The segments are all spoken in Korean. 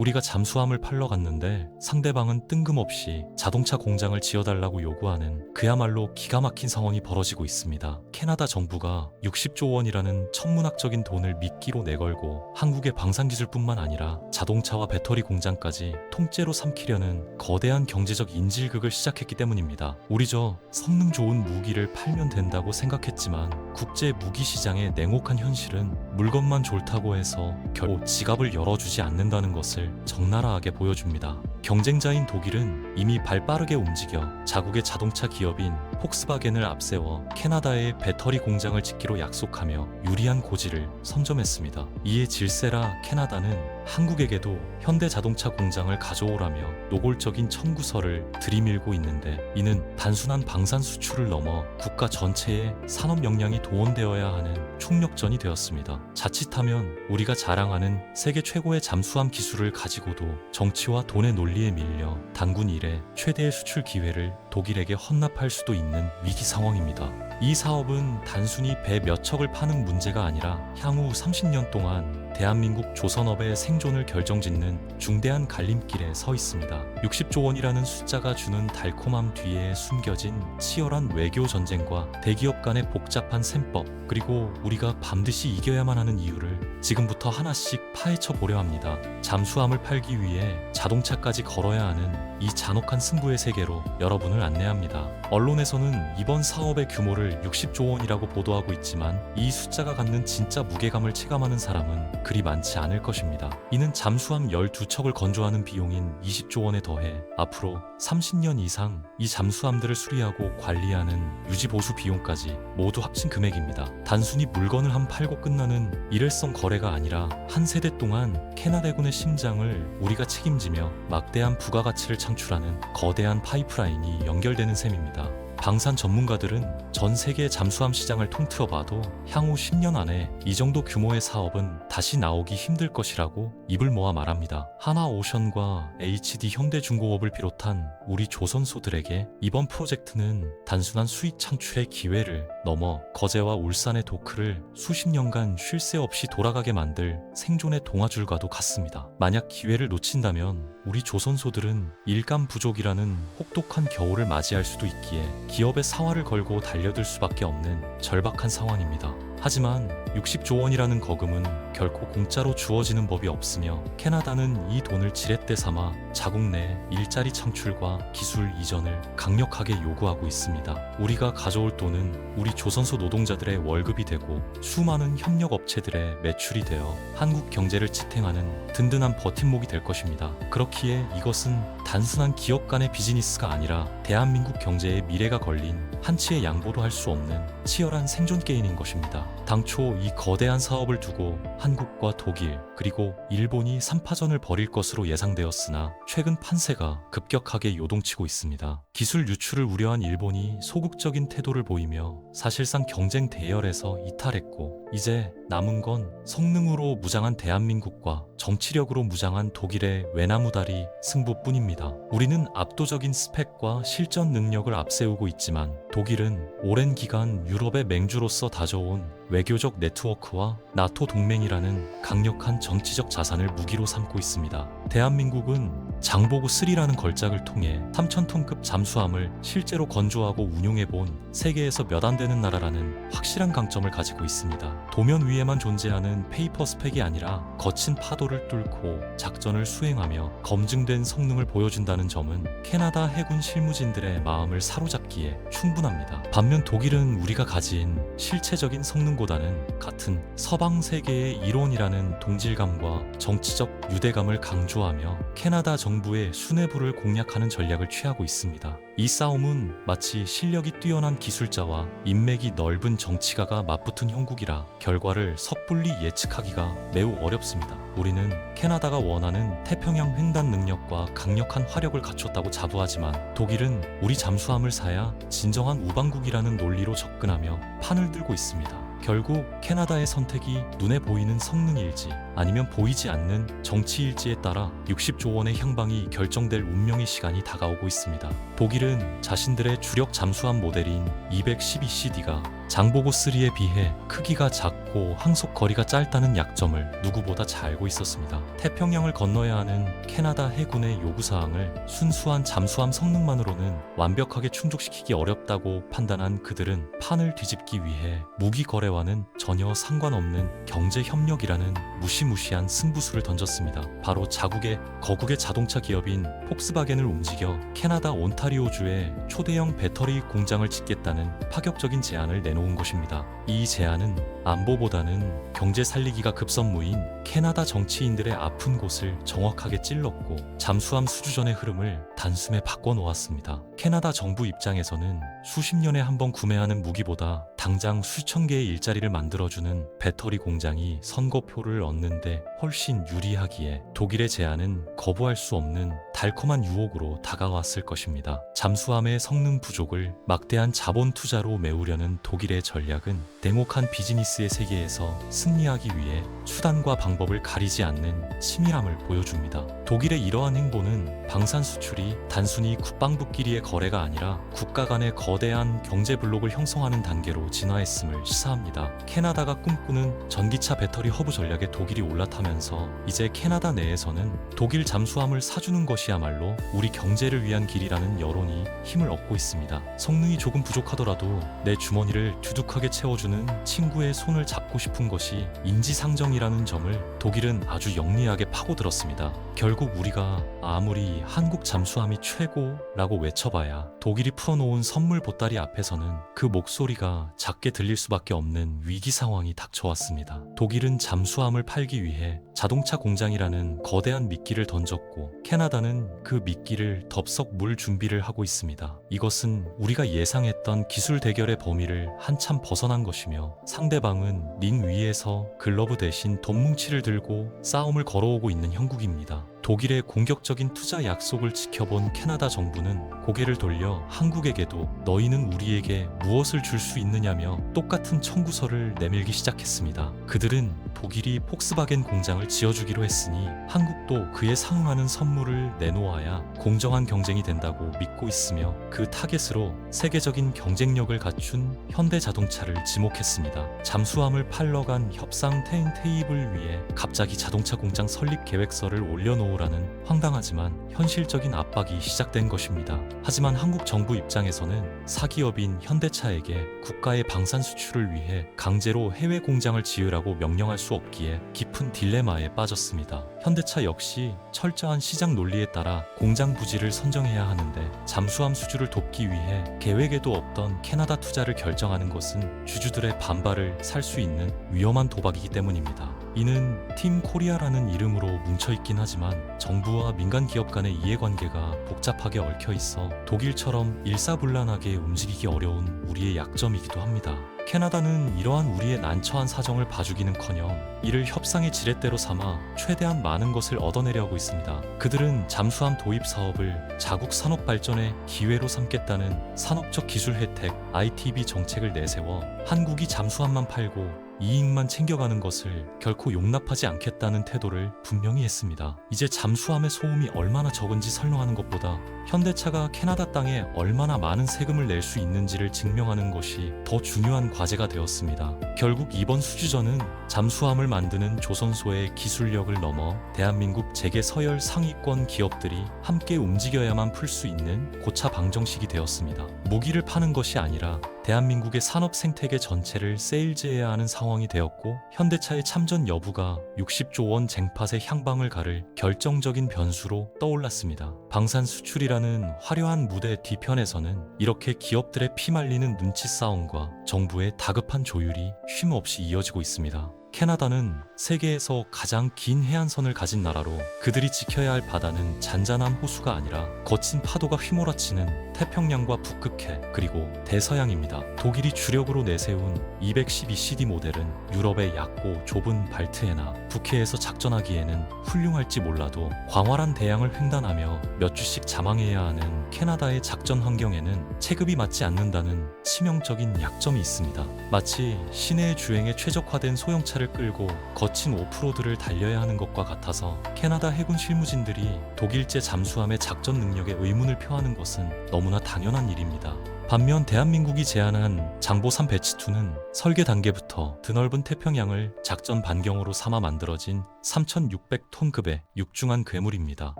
우리가 잠수함을 팔러 갔는데 상대방은 뜬금없이 자동차 공장을 지어달라고 요구하는 그야말로 기가 막힌 상황이 벌어지고 있습니다. 캐나다 정부가 60조 원이라는 천문학적인 돈을 미끼로 내걸고 한국의 방산기술뿐만 아니라 자동차와 배터리 공장까지 통째로 삼키려는 거대한 경제적 인질극을 시작했기 때문입니다. 우리 저 성능 좋은 무기를 팔면 된다고 생각했지만 국제 무기 시장의 냉혹한 현실은 물건만 좋다고 해서 결국 지갑을 열어주지 않는다는 것을 적나라하게 보여줍니다. 경쟁자인 독일은 이미 발 빠르게 움직여 자국의 자동차 기업인 폭스바겐을 앞세워 캐나다에 배터리 공장을 짓기로 약속하며 유리한 고지를 선점했습니다. 이에 질세라 캐나다는 한국에게도 현대 자동차 공장을 가져오라며 노골적인 청구서를 들이밀고 있는데 이는 단순한 방산 수출을 넘어 국가 전체의 산업 역량이 동원되어야 하는 총력전이 되었습니다. 자칫하면 우리가 자랑하는 세계 최고의 잠수함 기술을 가지고도 정치와 돈의 논리에 밀려 단군 이래 최대의 수출 기회를 독일에게 헌납할 수도 있는 위기 상황입니다. 이 사업은 단순히 배 몇 척을 파는 문제가 아니라 향후 30년 동안 대한민국 조선업의 생존을 결정짓는 중대한 갈림길에 서 있습니다. 60조 원이라는 숫자가 주는 달콤함 뒤에 숨겨진 치열한 외교 전쟁과 대기업 간의 복잡한 셈법, 그리고 우리가 반드시 이겨야만 하는 이유를 지금부터 하나씩 파헤쳐 보려 합니다. 잠수함을 팔기 위해 자동차까지 걸어야 하는 이 잔혹한 승부의 세계로 여러분을 안내합니다. 언론에서는 이번 사업의 규모를 60조 원이라고 보도하고 있지만 이 숫자가 갖는 진짜 무게감을 체감하는 사람은 그리 많지 않을 것입니다. 이는 잠수함 12척을 건조하는 비용인 20조 원에 더해 앞으로 30년 이상 이 잠수함들을 수리하고 관리하는 유지 보수 비용까지 모두 합친 금액입니다. 단순히 물건을 한 팔고 끝나는 일회성 거래가 아니라 한 세대 동안 캐나다군의 심장을 우리가 책임지며 막대한 부가가치를 창출하는 거대한 파이프라인이 연결되는 셈입니다. 방산 전문가들은 전 세계 잠수함 시장을 통틀어 봐도 향후 10년 안에 이 정도 규모의 사업은 다시 나오기 힘들 것이라고 입을 모아 말합니다. 하나오션과 HD 현대중공업을 비롯한 우리 조선소들에게 이번 프로젝트는 단순한 수익 창출의 기회를 넘어 거제와 울산의 도크를 수십 년간 쉴 새 없이 돌아가게 만들 생존의 동화줄과도 같습니다. 만약 기회를 놓친다면 우리 조선소들은 일감 부족이라는 혹독한 겨울을 맞이할 수도 있기에 기업의 사활을 걸고 달려들 수밖에 없는 절박한 상황입니다. 하지만 60조 원이라는 거금은 결코 공짜로 주어지는 법이 없으며 캐나다는 이 돈을 지렛대 삼아 자국 내 일자리 창출과 기술 이전을 강력하게 요구하고 있습니다. 우리가 가져올 돈은 우리 조선소 노동자들의 월급이 되고 수많은 협력 업체들의 매출이 되어 한국 경제를 지탱하는 든든한 버팀목이 될 것입니다. 그렇기에 이것은 단순한 기업 간의 비즈니스가 아니라 대한민국 경제의 미래가 걸린 한치의 양보도 할 수 없는 치열한 생존 게임인 것입니다. 당초 이 거대한 사업을 두고 한국과 독일 그리고 일본이 3파전을 벌일 것으로 예상되었으나 최근 판세가 급격하게 요동치고 있습니다. 기술 유출을 우려한 일본이 소극적인 태도를 보이며 사실상 경쟁 대열에서 이탈했고 이제 남은 건 성능으로 무장한 대한민국과 정치력으로 무장한 독일의 외나무다리 승부뿐입니다. 우리는 압도적인 스펙과 실전 능력을 앞세우고 있지만 독일은 오랜 기간 유럽의 맹주로서 다져온 외교적 네트워크와 나토 동맹이라는 강력한 정치적 자산을 무기로 삼고 있습니다. 대한민국은 장보고 3라는 걸작을 통해 3,000톤급 잠수함을 실제로 건조하고 운용해 본 세계에서 몇 안 되는 나라라는 확실한 강점을 가지고 있습니다. 도면 위에만 존재하는 페이퍼 스펙이 아니라 거친 파도를 뚫고 작전을 수행하며 검증된 성능을 보여준다는 점은 캐나다 해군 실무진들의 마음을 사로잡기에 충분합니다. 반면 독일은 우리가 가진 실체적인 성능보다는 같은 서방 세계의 이론이라는 동질감과 정치적 유대감을 강조 하며 캐나다 정부의 수뇌부를 공략하는 전략을 취하고 있습니다. 이 싸움은 마치 실력이 뛰어난 기술자와 인맥이 넓은 정치가가 맞붙은 형국이라 결과를 섣불리 예측하기가 매우 어렵습니다. 우리는 캐나다가 원하는 태평양 횡단 능력과 강력한 화력을 갖췄다고 자부하지만 독일은 우리 잠수함을 사야 진정한 우방국이라는 논리로 접근하며 판을 들고 있습니다. 결국 캐나다의 선택이 눈에 보이는 성능일지 아니면 보이지 않는 정치일지에 따라 60조 원의 향방이 결정될 운명의 시간이 다가오고 있습니다. 독일은 자신들의 주력 잠수함 모델인 212CD가 장보고 3에 비해 크기가 작고 항속 거리가 짧다는 약점을 누구보다 잘 알고 있었습니다. 태평양을 건너야 하는 캐나다 해군의 요구사항을 순수한 잠수함 성능만으로는 완벽하게 충족시키기 어렵다고 판단한 그들은 판을 뒤집기 위해 무기 거래와는 전혀 상관없는 경제 협력이라는 무시무시한 승부수를 던졌습니다. 바로 자국의 거국의 자동차 기업인 폭스바겐을 움직여 캐나다 온타리오주에 초대형 배터리 공장을 짓겠다는 파격적인 제안을 내놓 은 것입니다. 이 제안은 안보보다는 경제 살리기가 급선무인 캐나다 정치인들의 아픈 곳을 정확하게 찔렀고 잠수함 수주전의 흐름을 단숨에 바꿔놓았습니다. 캐나다 정부 입장에서는 수십 년에 한 번 구매하는 무기보다 당장 수천 개의 일자리를 만들어주는 배터리 공장이 선거표를 얻는데 훨씬 유리하기에 독일의 제안은 거부할 수 없는 달콤한 유혹으로 다가왔을 것입니다. 잠수함의 성능 부족을 막대한 자본 투자로 메우려는 독일의 전략은 냉혹한 비즈니스 의 세계에서 승리하기 위해 수단과 방법을 가리지 않는 치밀함을 보여줍니다. 독일의 이러한 행보는 방산 수출이 단순히 국방부끼리의 거래가 아니라 국가 간의 거대한 경제 블록을 형성하는 단계로 진화했음을 시사합니다. 캐나다가 꿈꾸는 전기차 배터리 허브 전략에 독일이 올라타면서 이제 캐나다 내에서는 독일 잠수함을 사주는 것이야말로 우리 경제를 위한 길이라는 여론이 힘을 얻고 있습니다. 성능이 조금 부족하더라도 내 주머니를 두둑하게 채워주는 친구의 손을 잡고 싶은 것이 인지상정이라는 점을 독일은 아주 영리하게 파고들었습니다. 결국 우리가 아무리 한국 잠수함이 최고라고 외쳐봐야 독일이 풀어놓은 선물 보따리 앞에서는 그 목소리가 작게 들릴 수밖에 없는 위기 상황이 닥쳐왔습니다. 독일은 잠수함을 팔기 위해 자동차 공장이라는 거대한 미끼를 던졌고 캐나다는 그 미끼를 덥석 물 준비를 하고 있습니다. 이것은 우리가 예상했던 기술 대결의 범위를 한참 벗어난 것이며 상대방 은 링 위에서 글러브 대신 돈뭉치를 들고 싸움을 걸어오고 있는 형국입니다. 독일의 공격적인 투자 약속을 지켜본 캐나다 정부는 고개를 돌려 한국에게도 너희는 우리에게 무엇을 줄 수 있느냐며 똑같은 청구서를 내밀기 시작했습니다. 그들은 독일이 폭스바겐 공장을 지어주기로 했으니 한국도 그에 상응하는 선물을 내놓아야 공정한 경쟁이 된다고 믿고 있으며 그 타겟으로 세계적인 경쟁력을 갖춘 현대 자동차를 지목했습니다. 잠수함을 팔러 간 협상 테인 테이블 위에 갑자기 자동차 공장 설립 계획서를 올려놓으라 는 황당하지만 현실적인 압박이 시작된 것입니다. 하지만 한국 정부 입장에서는 사기업인 현대차에게 국가의 방산 수출을 위해 강제로 해외 공장을 지으라고 명령할 수 없기에 깊은 딜레마에 빠졌습니다. 현대차 역시 철저한 시장 논리에 따라 공장 부지를 선정해야 하는데 잠수함 수주를 돕기 위해 계획에도 없던 캐나다 투자를 결정하는 것은 주주들의 반발을 살 수 있는 위험한 도박이기 때문입니다. 이는 팀 코리아라는 이름으로 뭉쳐있긴 하지만 정부와 민간 기업 간의 이해관계가 복잡하게 얽혀 있어 독일처럼 일사불란하게 움직이기 어려운 우리의 약점이기도 합니다. 캐나다는 이러한 우리의 난처한 사정을 봐주기는커녕 이를 협상의 지렛대로 삼아 최대한 많은 것을 얻어내려고 있습니다. 그들은 잠수함 도입 사업을 자국 산업 발전의 기회로 삼겠다는 산업적 기술 혜택 ITB 정책을 내세워 한국이 잠수함만 팔고 이익만 챙겨가는 것을 결코 용납하지 않겠다는 태도를 분명히 했습니다. 이제 잠수함의 소음이 얼마나 적은지 설명하는 것보다 현대차가 캐나다 땅에 얼마나 많은 세금을 낼 수 있는지를 증명하는 것이 더 중요한 과제가 되었습니다. 결국 이번 수주전은 잠수함을 만드는 조선소의 기술력을 넘어 대한민국 재계 서열 상위권 기업들이 함께 움직여야만 풀 수 있는 고차 방정식이 되었습니다. 무기를 파는 것이 아니라 대한민국의 산업 생태계 전체를 세일즈해야 하는 상황이 되었고 현대차의 참전 여부가 60조 원 쟁팟의 향방을 가를 결정적인 변수로 떠올랐습니다. 방산 수출이라는 화려한 무대 뒤편에서는 이렇게 기업들의 피말리는 눈치 싸움과 정부의 다급한 조율이 쉼 없이 이어지고 있습니다. 캐나다는 세계에서 가장 긴 해안선을 가진 나라로 그들이 지켜야 할 바다는 잔잔한 호수가 아니라 거친 파도가 휘몰아치는 태평양과 북극해 그리고 대서양입니다. 독일이 주력으로 내세운 212CD 모델은 유럽의 얕고 좁은 발트해나 북해에서 작전하기에는 훌륭할지 몰라도 광활한 대양을 횡단하며 몇 주씩 자망해야 하는 캐나다의 작전 환경에는 체급이 맞지 않는다는 치명적인 약점이 있습니다. 마치 시내 주행에 최적화된 소형차를 끌고 거친 오프로드를 달려야 하는 것과 같아서 캐나다 해군 실무진들이 독일제 잠수함의 작전 능력에 의문을 표하는 것은 너무나 당연한 일입니다. 반면 대한민국이 제안한 장보3 배치2는 설계 단계부터 드넓은 태평양을 작전 반경으로 삼아 만들어진 3,600톤급의 육중한 괴물입니다.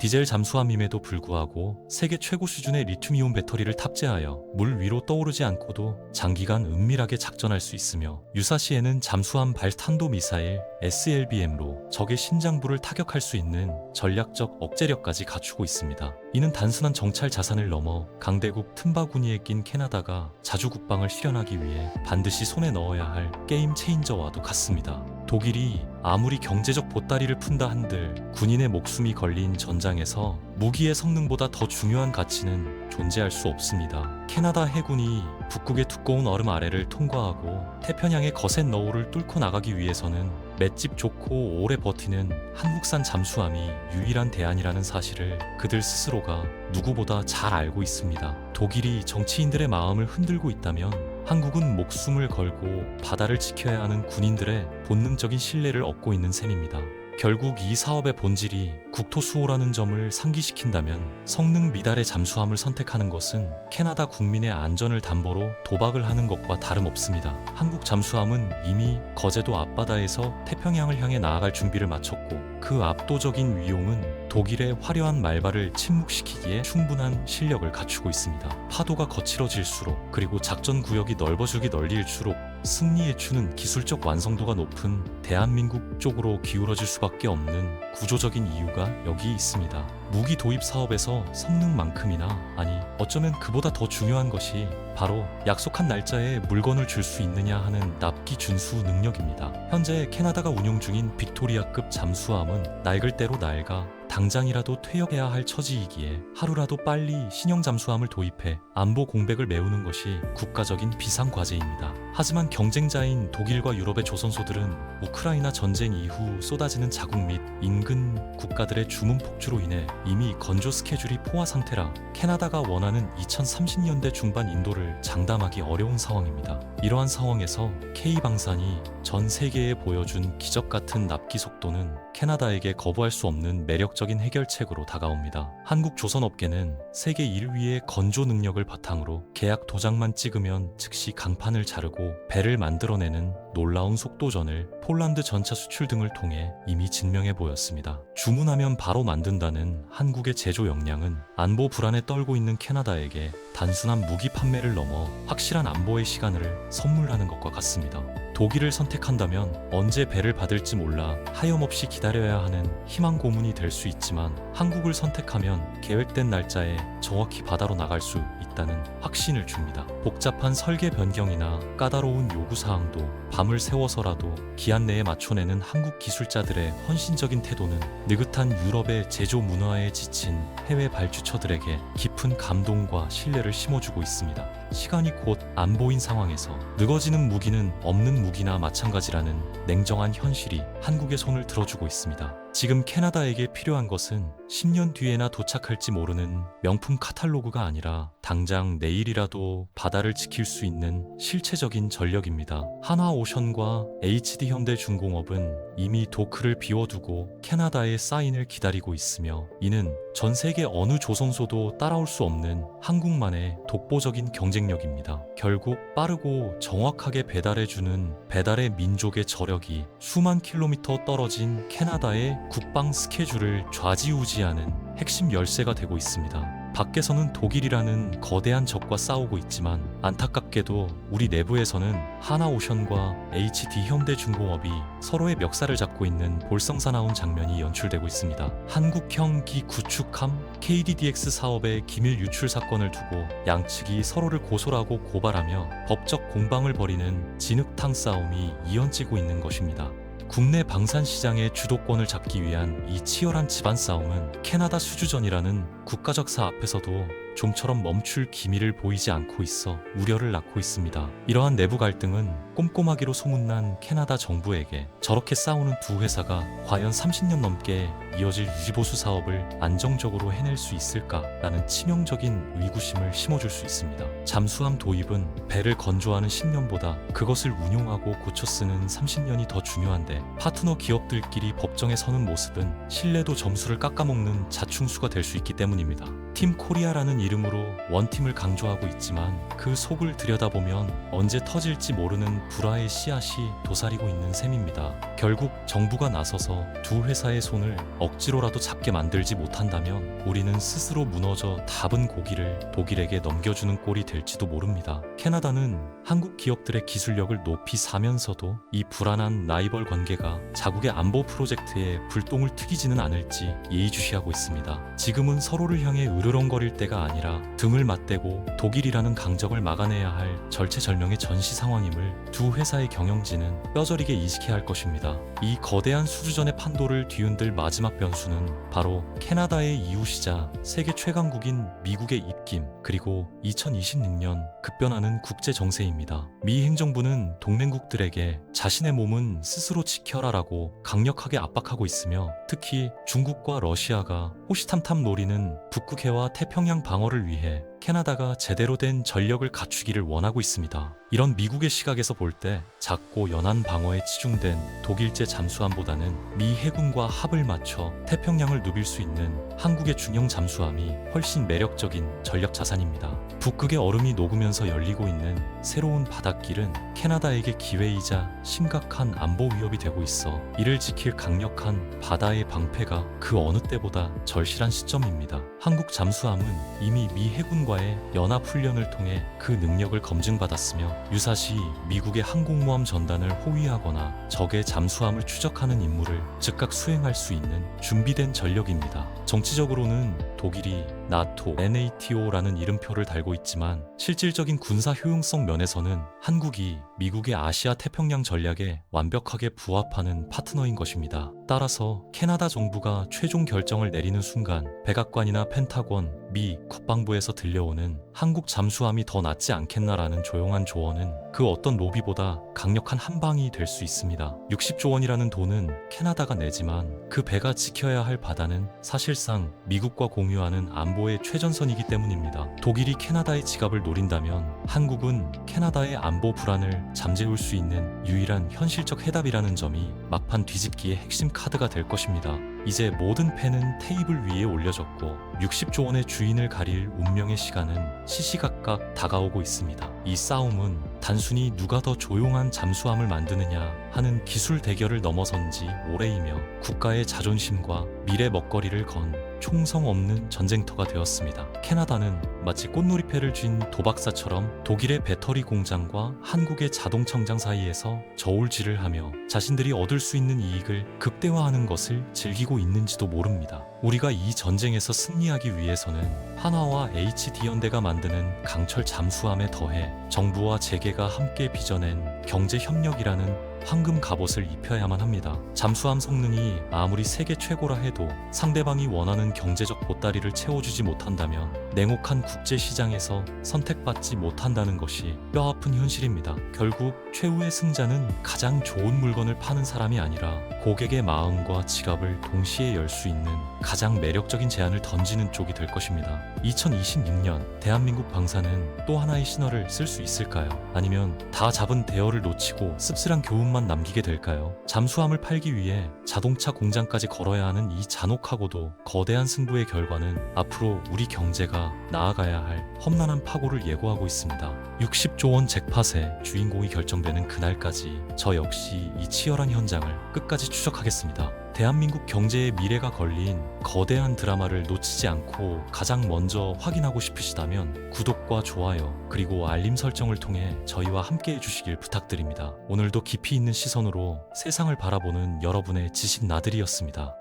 디젤 잠수함임에도 불구하고 세계 최고 수준의 리튬이온 배터리를 탑재하여 물 위로 떠오르지 않고도 장기간 은밀하게 작전할 수 있으며 유사시에는 잠수함 발 탄도 미사일 SLBM로 적의 심장부를 타격할 수 있는 전략적 억제력까지 갖추고 있습니다. 이는 단순한 정찰 자산을 넘어 강대국 틈바구니에 낀 캐나다가 자주 국방을 실현하기 위해 반드시 손에 넣어야 할 게임 체인저와도 같습니다. 독일이 아무리 경제적 보따리를 푼다 한들 군인의 목숨이 걸린 전장에서 무기의 성능보다 더 중요한 가치는 존재할 수 없습니다. 캐나다 해군이 북극의 두꺼운 얼음 아래를 통과하고 태평양의 거센 너울을 뚫고 나가기 위해서는 맷집 좋고 오래 버티는 한국산 잠수함이 유일한 대안이라는 사실을 그들 스스로가 누구보다 잘 알고 있습니다. 독일이 정치인들의 마음을 흔들고 있다면 한국은 목숨을 걸고 바다를 지켜야 하는 군인들의 본능적인 신뢰를 얻고 있는 셈입니다. 결국 이 사업의 본질이 국토 수호라는 점을 상기시킨다면 성능 미달의 잠수함을 선택하는 것은 캐나다 국민의 안전을 담보로 도박을 하는 것과 다름없습니다. 한국 잠수함은 이미 거제도 앞바다에서 태평양을 향해 나아갈 준비를 마쳤고 그 압도적인 위용은 독일의 화려한 말발을 침묵시키기에 충분한 실력을 갖추고 있습니다. 파도가 거칠어질수록 그리고 작전 구역이 넓어지기 널릴수록 승리에 추는 기술적 완성도가 높은 대한민국 쪽으로 기울어질 수밖에 없는 구조적인 이유가 여기 있습니다. 무기 도입 사업에서 성능만큼이나 아니 어쩌면 그보다 더 중요한 것이 바로 약속한 날짜에 물건을 줄 수 있느냐 하는 납기 준수 능력입니다. 현재 캐나다가 운용 중인 빅토리아급 잠수함은 낡을 대로 낡아 당장이라도 퇴역해야 할 처지이기에 하루라도 빨리 신형 잠수함을 도입해 안보 공백을 메우는 것이 국가적인 비상 과제입니다. 하지만 경쟁자인 독일과 유럽의 조선소들은 우크라이나 전쟁 이후 쏟아지는 자국 및 인근 국가들의 주문 폭주로 인해 이미 건조 스케줄이 포화 상태라 캐나다가 원하는 2030년대 중반 인도를 장담하기 어려운 상황입니다. 이러한 상황에서 K방산이 전 세계에 보여준 기적 같은 납기 속도는 캐나다에게 거부할 수 없는 매력적인 해결책으로 다가옵니다. 한국 조선업계는 세계 1위의 건조 능력을 바탕으로 계약 도장만 찍으면 즉시 강판을 자르고 배를 만들어내는 놀라운 속도전을 폴란드 전차 수출 등을 통해 이미 증명해 보였습니다. 주문하면 바로 만든다는 한국의 제조 역량은 안보 불안에 떨고 있는 캐나다에게 단순한 무기 판매를 넘어 확실한 안보의 시간을 선물하는 것과 같습니다. 독일을 선택한다면 언제 배를 받을지 몰라 하염없이 기다려야 하는 희망 고문이 될 수 있지만 한국을 선택하면 계획된 날짜에 정확히 바다로 나갈 수 있다 는 확신을 줍니다. 복잡한 설계 변경이나 까다로운 요구 사항도 밤을 새워서라도 기한 내에 맞춰내는 한국 기술자들의 헌신적인 태도는 느긋한 유럽의 제조 문화에 지친 해외 발주처들에게 깊은 감동과 신뢰를 심어주고 있습니다. 시간이 곧 안 보인 상황에서 느거지는 무기는 없는 무기나 마찬가지라는 냉정한 현실이 한국의 손을 들어주고 있습니다. 지금 캐나다에게 필요한 것은 10년 뒤에나 도착할지 모르는 명품 카탈로그가 아니라 당장 내일이라도 바다를 지킬 수 있는 실체적인 전력입니다. 한화오션과 HD 현대중공업은 이미 도크를 비워두고 캐나다의 사인을 기다리고 있으며 이는 전 세계 어느 조선소도 따라올 수 없는 한국만의 독보적인 경쟁력입니다. 결국 빠르고 정확하게 배달해주는 배달의 민족의 저력이 수만 킬로미터 떨어진 캐나다의 국방 스케줄을 좌지우지하는 핵심 열쇠가 되고 있습니다. 밖에서는 독일이라는 거대한 적과 싸우고 있지만 안타깝게도 우리 내부에서는 하나오션과 HD 현대중공업이 서로의 멱살을 잡고 있는 볼성사나운 장면이 연출되고 있습니다. 한국형 기 구축함 KDDX 사업의 기밀 유출 사건을 두고 양측이 서로를 고소하고 고발하며 법적 공방을 벌이는 진흙탕 싸움이 이어지고 있는 것입니다. 국내 방산 시장의 주도권을 잡기 위한 이 치열한 집안 싸움은 캐나다 수주전이라는 국가적 사 앞에서도 좀처럼 멈출 기미를 보이지 않고 있어 우려를 낳고 있습니다. 이러한 내부 갈등은 꼼꼼하기로 소문난 캐나다 정부에게 저렇게 싸우는 두 회사가 과연 30년 넘게 이어질 유지보수 사업을 안정적으로 해낼 수 있을까라는 치명적인 의구심을 심어줄 수 있습니다. 잠수함 도입은 배를 건조하는 10년보다 그것을 운용하고 고쳐 쓰는 30년이 더 중요한데 파트너 기업들끼리 법정에 서는 모습은 신뢰도 점수를 깎아먹는 자충수가 될 수 있기 때문입니다. 팀 코리아라는 이름으로 원팀을 강조하고 있지만 그 속을 들여다보면 언제 터질지 모르는 불화의 씨앗이 도사리고 있는 셈입니다. 결국 정부가 나서서 두 회사의 손을 억지로라도 잡게 만들지 못한다면 우리는 스스로 무너져 답은 고기를 독일에게 넘겨주는 꼴이 될지도 모릅니다. 캐나다는 한국 기업들의 기술력을 높이 사면서도 이 불안한 라이벌 관계가 자국의 안보 프로젝트에 불똥을 튀기지는 않을지 예의주시하고 있습니다. 지금은 서로를 향해 으르렁거릴 때가 아니라 등을 맞대고 독일이라는 강적을 막아내야 할 절체절명의 전시 상황임을 두 회사의 경영진은 뼈저리게 인식해야 할 것입니다. 이 거대한 수주전의 판도를 뒤흔들 마지막 변수는 바로 캐나다의 이웃이자 세계 최강국인 미국의 입김 그리고 2026년 급변하는 국제 정세입니다. 미 행정부는 동맹국들에게 자신의 몸은 스스로 지켜라라고 강력하게 압박하고 있으며 특히 중국과 러시아가 호시탐탐 노리는 북극 해와 태평양 방어를 위해 캐나다가 제대로 된 전력을 갖추기를 원하고 있습니다. 이런 미국의 시각에서 볼 때 작고 연한 방어에 치중된 독일제 잠수함보다는 미 해군과 합을 맞춰 태평양을 누빌 수 있는 한국의 중형 잠수함이 훨씬 매력적인 전력 자산입니다. 북극의 얼음이 녹으면서 열리고 있는 새로운 바닷길은 캐나다에게 기회이자 심각한 안보 위협이 되고 있어 이를 지킬 강력한 바다의 방패가 그 어느 때보다 절실한 시점입니다. 한국 잠수함은 이미 미 해군과 의 연합 훈련을 통해 그 능력을 검증받았으며 유사시 미국의 항공모함 전단을 호위하거나 적의 잠수함을 추적하는 임무를 즉각 수행할 수 있는 준비된 전력입니다. 정치적으로는 독일이 나토, NATO라는 이름표를 달고 있지만 실질적인 군사 효용성 면에서는 한국이 미국의 아시아 태평양 전략에 완벽하게 부합하는 파트너인 것입니다. 따라서 캐나다 정부가 최종 결정을 내리는 순간 백악관이나 펜타곤, 미 국방부에서 들려오는 한국 잠수함이 더 낫지 않겠나라는 조용한 조언은 그 어떤 로비보다 강력한 한방이 될 수 있습니다. 60조 원이라는 돈은 캐나다가 내지만 그 배가 지켜야 할 바다는 사실상 미국과 공유하는 안보 의 최전선이기 때문입니다. 독일이 캐나다의 지갑을 노린다면 한국은 캐나다의 안보 불안을 잠재울 수 있는 유일한 현실적 해답이라는 점이 막판 뒤집기의 핵심 카드가 될 것입니다. 이제 모든 펜은 테이블 위에 올려졌고 60조 원의 주인을 가릴 운명의 시간은 시시각각 다가오고 있습니다. 이 싸움은 단순히 누가 더 조용한 잠수함을 만드느냐 하는 기술 대결을 넘어선 지 오래이며 국가의 자존심과 미래 먹거리를 건 총성 없는 전쟁터가 되었습니다. 캐나다는 마치 꽃놀이패를 쥔 도박사처럼 독일의 배터리 공장과 한국의 자동청장 사이에서 저울질을 하며 자신들이 얻을 수 있는 이익을 극대화하는 것을 즐기고 있는지도 모릅니다. 우리가 이 전쟁에서 승리하 기 위해서는 한화와 HD 연대가 만드는 강철 잠수함에 더해 정부와 재계가 함께 빚어낸 경제 협력이라는 황금 갑옷을 입혀야만 합니다. 잠수함 성능이 아무리 세계 최고라 해도 상대방이 원하는 경제적 보따리를 채워주지 못한다면 냉혹한 국제 시장에서 선택받지 못한다는 것이 뼈아픈 현실입니다. 결국 최후의 승자는 가장 좋은 물건을 파는 사람이 아니라 고객의 마음과 지갑을 동시에 열 수 있는 가장 매력적인 제안을 던지는 쪽이 될 것입니다. 2026년 대한민국 방사는 또 하나의 신호를 쓸 수 있을까요? 아니면 다 잡은 대어를 놓치고 씁쓸한 교훈만 남기게 될까요? 잠수함을 팔기 위해 자동차 공장까지 걸어야 하는 이 잔혹하고도 거대한 승부의 결과는 앞으로 우리 경제가 나아가야 할 험난한 파고를 예고하고 있습니다. 60조 원 잭팟의 주인공이 결정되는 그날까지 저 역시 이 치열한 현장을 끝까지 추적하겠습니다. 대한민국 경제의 미래가 걸린 거대한 드라마를 놓치지 않고 가장 먼저 확인하고 싶으시다면 구독과 좋아요 그리고 알림 설정을 통해 저희와 함께 해주시길 부탁드립니다. 오늘도 깊이 있는 시선으로 세상을 바라보는 여러분의 지식 나들이었습니다.